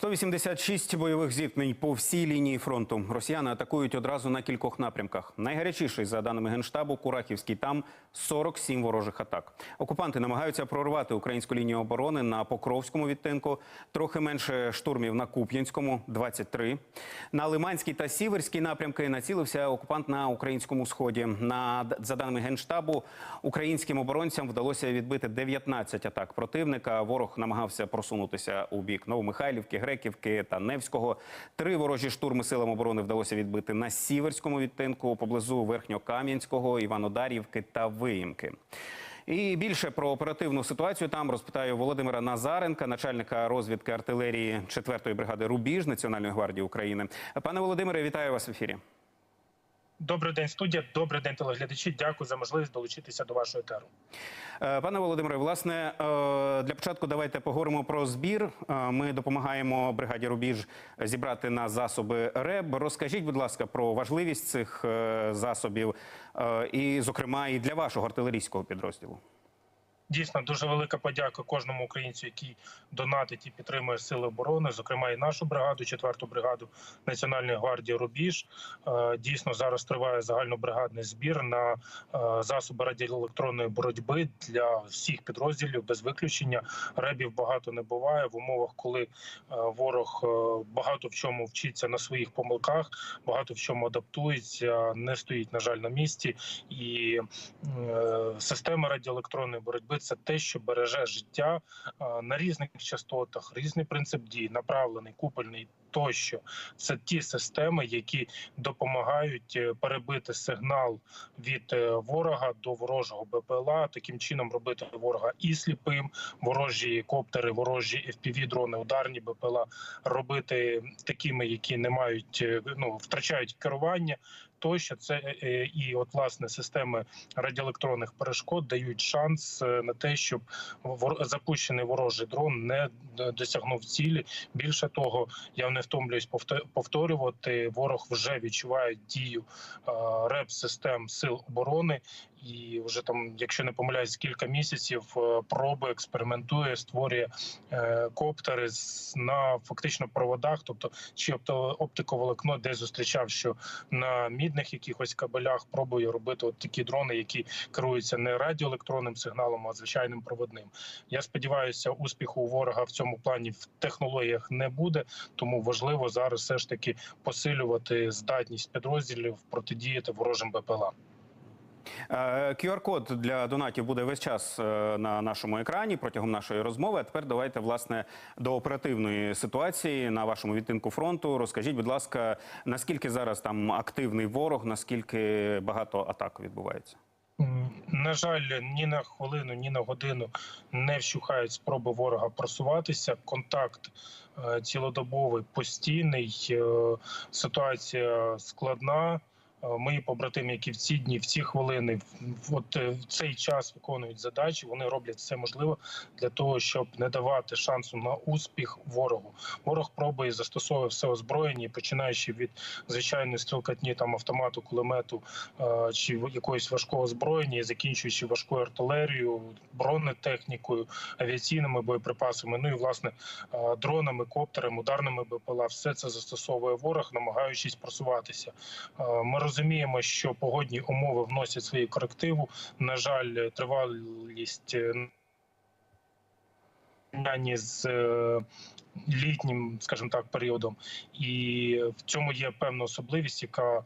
186 бойових зіткнень по всій лінії фронту. Росіяни атакують одразу на кількох напрямках. Найгарячіший, за даними генштабу, Курахівський. Там 47 ворожих атак. Окупанти намагаються прорвати українську лінію оборони на Покровському відтинку. Трохи менше штурмів на Куп'янському 23. На Лиманській та Сіверській напрямки націлився окупант на українському сході. На за даними генштабу, українським оборонцям вдалося відбити 19 атак противника. Ворог намагався просунутися у бік Новомихайлівки, Греківки та Невського. Три ворожі штурми силам оборони вдалося відбити на Сіверському відтинку поблизу Верхньокам'янського, Іванодарівки та Виїмки. І більше про оперативну ситуацію там розпитаю Володимира Назаренка, начальника розвідки артилерії 4-ї бригади Рубіж Національної гвардії України. Пане Володимире, вітаю вас в ефірі. Добрий день, студія. Добрий день, телеглядачі. Дякую за можливість долучитися до вашої етеру. Е, Пане Володимире, власне, е, для початку давайте поговоримо про збір. Е, Ми допомагаємо бригаді Рубіж зібрати на засоби РЕБ. Розкажіть, будь ласка, про важливість цих засобів, і, зокрема, і для вашого артилерійського підрозділу. Дійсно, дуже велика подяка кожному українцю, який донатить і підтримує сили оборони, зокрема і нашу бригаду, четверту бригаду Національної гвардії Рубіж. Е, Дійсно, зараз триває загальнобригадний збір на е, засоби радіоелектронної боротьби для всіх підрозділів без виключення. Ребів багато не буває в умовах, коли е, ворог багато в чому вчиться на своїх помилках, багато в чому адаптується, не стоїть на жаль на місці і системи радіоелектронної боротьби це те, що береже життя е, на різних частотах, різний принцип дій, направлений, купольний. Тощо це ті системи, які допомагають е, перебити сигнал від е, ворога до ворожого БПЛА, таким чином робити ворога і сліпим, ворожі коптери, ворожі fpv дрони, ударні БПЛА робити такими, які не мають ну втрачають керування. Тощо це е, і от власне системи радіоелектронних перешкод дають шанс е, на те, щоб запущений ворожий дрон не досягнув цілі. Більше того, я не втомлююсь повторювати. Ворог вже відчуває дію е, реп систем сил оборони, і вже там, якщо не помиляюсь, кілька місяців е, пробує, експериментує, створює е, коптери на фактично проводах, тобто чи оптиковолокно, де зустрічав, що на мідних якихось кабелях пробує робити от такі дрони, які керуються не радіоелектронним сигналом, а звичайним проводним. Я сподіваюся, успіху у ворога в цьому плані в технологіях не буде, тому важливо зараз все ж таки посилювати здатність підрозділів протидіяти ворожим БПЛА. Е, QR-код для донатів буде весь час е, на нашому екрані протягом нашої розмови. А тепер давайте власне до оперативної ситуації на вашому відтинку фронту. Розкажіть, будь ласка, наскільки зараз там активний ворог, наскільки багато атак відбувається? На жаль, ні на хвилину, ні на годину не вщухають спроби ворога просуватися. Контакт е, цілодобовий, постійний. Ситуація складна. Е, Мої побратими, які в ці дні, в ці хвилини, в- от е, в цей час виконують задачі. Вони роблять все можливе для того, щоб не давати шансу на успіх ворогу. Ворог пробує застосовує все озброєння, починаючи від звичайної стрілкатні там автомату, кулемету е, чи якоїсь важкого озброєння, і закінчуючи важкою артилерією, бронетехнікою, авіаційними боєприпасами. Ну і власне е, дронами, коптерами, ударними БПЛА. Все це застосовує ворог, намагаючись просуватися. Е, Ми розуміємо, що погодні умови вносять свої корективу. На жаль, тривалість е, порівнянні з е, літнім, скажімо так, періодом, і в цьому є певна особливість, яка е,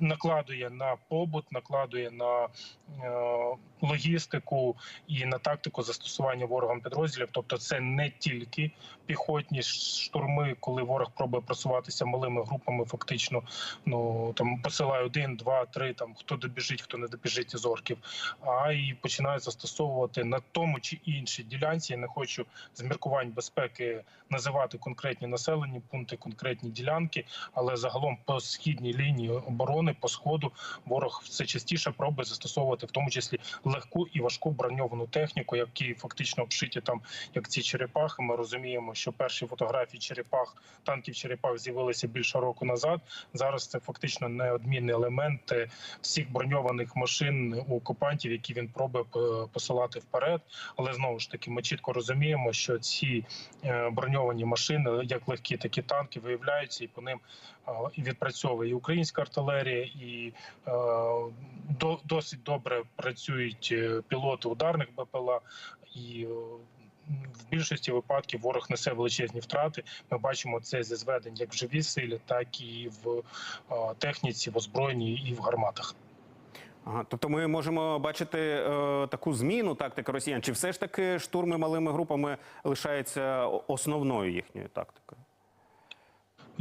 накладує на побут, накладує на е, логістику і на тактику застосування ворогом підрозділів. Тобто, це не тільки піхотні штурми, коли ворог пробує просуватися малими групами, фактично ну там посилає один, два, три, там хто добіжить, хто не добіжить із орків, а й починає застосовувати на тому чи іншій ділянці. Я не хочу з міркувань безпеки називати конкретні населені пункти, конкретні ділянки, але загалом по східній лінії оборони, по сходу, ворог все частіше пробує застосовувати, в тому числі легку і важку броньовану техніку, які фактично обшиті там як ці черепахи. Ми розуміємо, що перші фотографії черепах танків черепах з'явилися більше року назад. Зараз це фактично неодмінний елемент е, всіх броньованих машин у окупантів, які він пробує е, посилати вперед. Але знову ж таки, ми чітко розуміємо, що ці е, броньовані машини, як легкі, так і танки, виявляються і по ним відпрацьовує і українська артилерія, і до, досить добре працюють е, пілоти ударних БПЛА і. е, В більшості випадків ворог несе величезні втрати. Ми бачимо це зі зведень як в живій силі, так і в е, техніці, в озброєнні і в гарматах. Ага, тобто ми можемо бачити е, таку зміну тактики росіян. Чи все ж таки штурми малими групами лишається основною їхньою тактикою?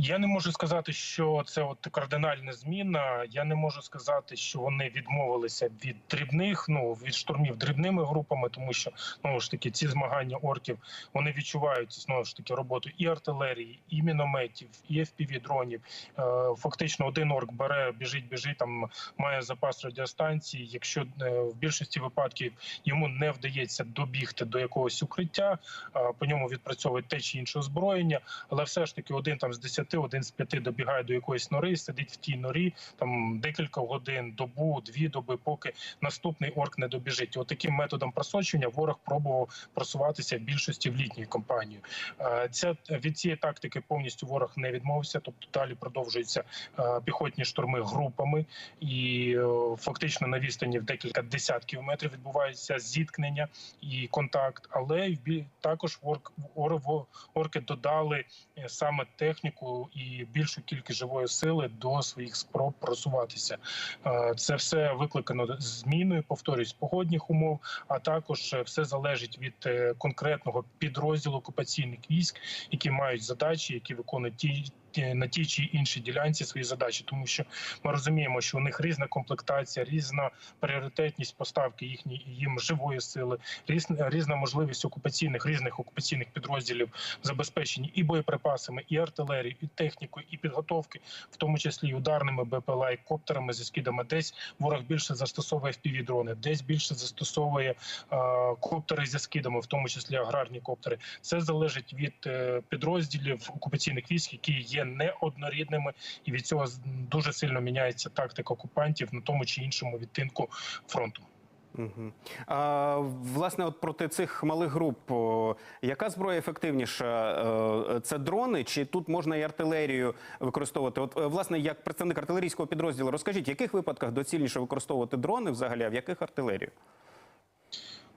Я не можу сказати, що це от кардинальна зміна. Я не можу сказати, що вони відмовилися від дрібних, ну від штурмів дрібними групами, тому що знову ж таки ці змагання орків вони відчувають знову ж таки роботу і артилерії, і мінометів, і fpv дронів. Е, Фактично, один орк бере, біжить, біжить там, має запас радіостанції. Якщо е, в більшості випадків йому не вдається добігти до якогось укриття, по ньому відпрацьовують те чи інше озброєння, але все ж таки один там з 10, один з 5 добігає до якоїсь нори, сидить в тій норі там декілька годин, добу, дві доби, поки наступний орк не добіжить. От таким методом просочення ворог пробував просуватися в більшості в літній кампанії. Е, Ця від цієї тактики повністю ворог не відмовився, тобто далі продовжуються е, піхотні штурми групами, і е, фактично на відстані в декілька десятків метрів відбувається зіткнення і контакт. Але також орк, ор- орки додали саме техніку і більшу кількість живої сили до своїх спроб просуватися. Е, Це все викликано зміною, повторюсь, погодних умов, а також е, все залежить від е, конкретного підрозділу окупаційних військ, які мають задачі, які виконують ті. Ті- На тій чи іншій ділянці свої задачі, тому що ми розуміємо, що у них різна комплектація, різна пріоритетність поставки їхньої їм живої сили, різна, різна можливість окупаційних різних окупаційних підрозділів забезпечені і боєприпасами, і артилерією, і технікою, і підготовки, в тому числі і ударними БПЛА, і коптерами зі скидами. Десь ворог більше застосовує fpv дрони, десь більше застосовує е, коптери зі скидами, в тому числі аграрні коптери. Це залежить від е, підрозділів окупаційних військ, які є неоднорідними, і від цього дуже сильно міняється тактика окупантів на тому чи іншому відтинку фронту. Угу. А, власне, от проти цих малих груп, яка зброя ефективніша? Е, Це дрони, чи тут можна і артилерію використовувати? От, е, власне, як представник артилерійського підрозділу, розкажіть, в яких випадках доцільніше використовувати дрони взагалі, а в яких артилерію?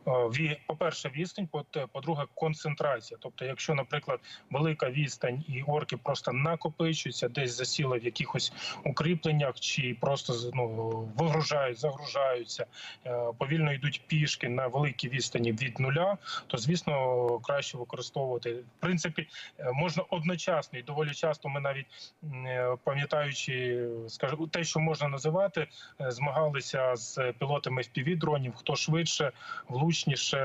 Е, по-перше, відстань, по-друге, концентрація. Тобто, якщо, наприклад, велика відстань і орки просто накопичуються, десь засіли в якихось укріпленнях, чи просто ну, вигружають, загружаються, е, повільно йдуть пішки на великій відстані від нуля, то звісно краще використовувати. В принципі, е, можна одночасно і доволі часто ми навіть пам'ятаючи, скажімо, те, що можна називати, змагалися з пілотами fpv дронів, хто швидше, влучніше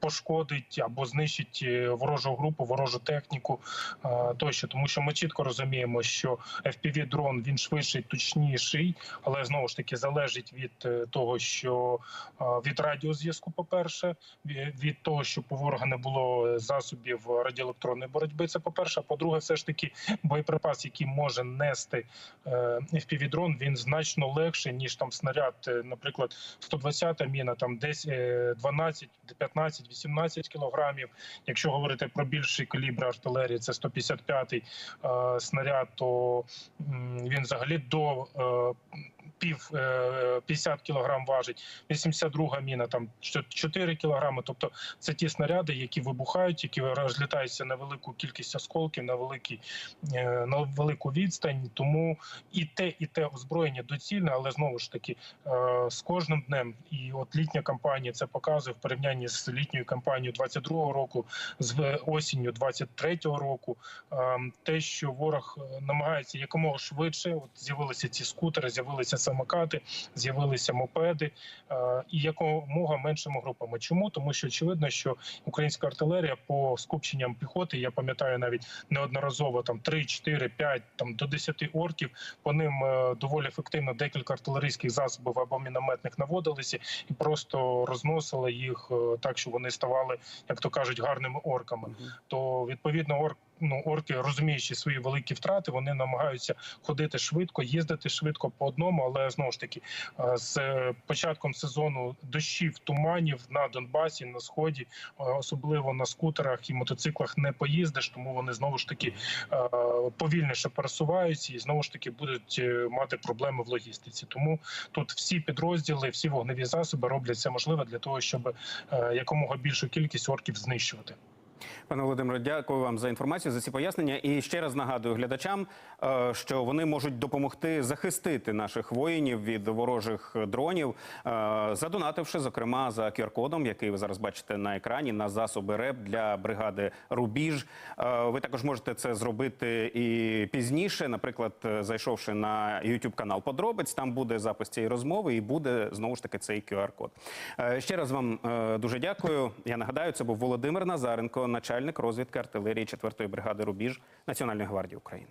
пошкодить або знищить е, ворожу групу, ворожу техніку е, тощо, тому що ми чітко розуміємо, що fpv дрон він швидший, точніший, але знову ж таки залежить від е, того, що від радіозв'язку, по перше, від того, щоб у ворога не було засобів радіоелектронної боротьби. Це по перше. А по-друге, все ж таки боєприпас, який може нести fpv дрон, він значно легший ніж там снаряд, наприклад, 120-та міна, там десь е, 12, 15, 18 кілограмів. Якщо говорити про більший калібр артилерії, це 155-й е, снаряд, то він взагалі до е, пів е, 50 кілограм важить. 82 міна там 4 кілограми. Тобто це ті снаряди, які вибухають, які розлітаються на велику кількість осколків, на великий е, на велику відстань. Тому і те, і те озброєння доцільне, але знову ж таки е, з кожним днем. І от літня кампанія це показує в порівнянні з літньою кампанією 22-го року, з осінню 23-го року. е, Те, що ворог е, намагається якомога швидше, от з'явилися ці скутери, з'явилися самокати, з'явилися мопеди е, і якомога меншими групами. Чому тому, що очевидно, що українська артилерія по скупченням піхоти, я пам'ятаю навіть неодноразово там 3, 4, 5, там до 10 орків. По ним е, доволі ефективно декілька артилерійських засобів або мінометних наводилися і просто розносили їх е, так, що вони ставали, як то кажуть, гарними орками. То відповідно орк. Ну, орки, розуміючи свої великі втрати, вони намагаються ходити швидко, їздити швидко по одному. Але знову ж таки, е, з початком сезону дощів, туманів на Донбасі, на сході, е, особливо на скутерах і мотоциклах, не поїздиш, тому вони знову ж таки е, повільніше пересуваються і знову ж таки будуть мати проблеми в логістиці. Тому тут всі підрозділи, всі вогневі засоби роблять все можливе для того, щоб якомога більшу кількість орків знищувати. Пане Володимире, дякую вам за інформацію, за ці пояснення. І ще раз нагадую глядачам, е, що вони можуть допомогти захистити наших воїнів від ворожих дронів, е, задонативши, зокрема, за QR-кодом, який ви зараз бачите на екрані, на засоби РЕП для бригади Рубіж. Е, Ви також можете це зробити і пізніше, наприклад, зайшовши на YouTube канал Подробиць, там буде запис цієї розмови і буде знову ж таки цей QR-код. Ще раз вам дуже дякую. Я нагадаю, це був Володимир Назаренко, начальник розвідки артилерії 4-ї бригади Рубіж Національної гвардії України.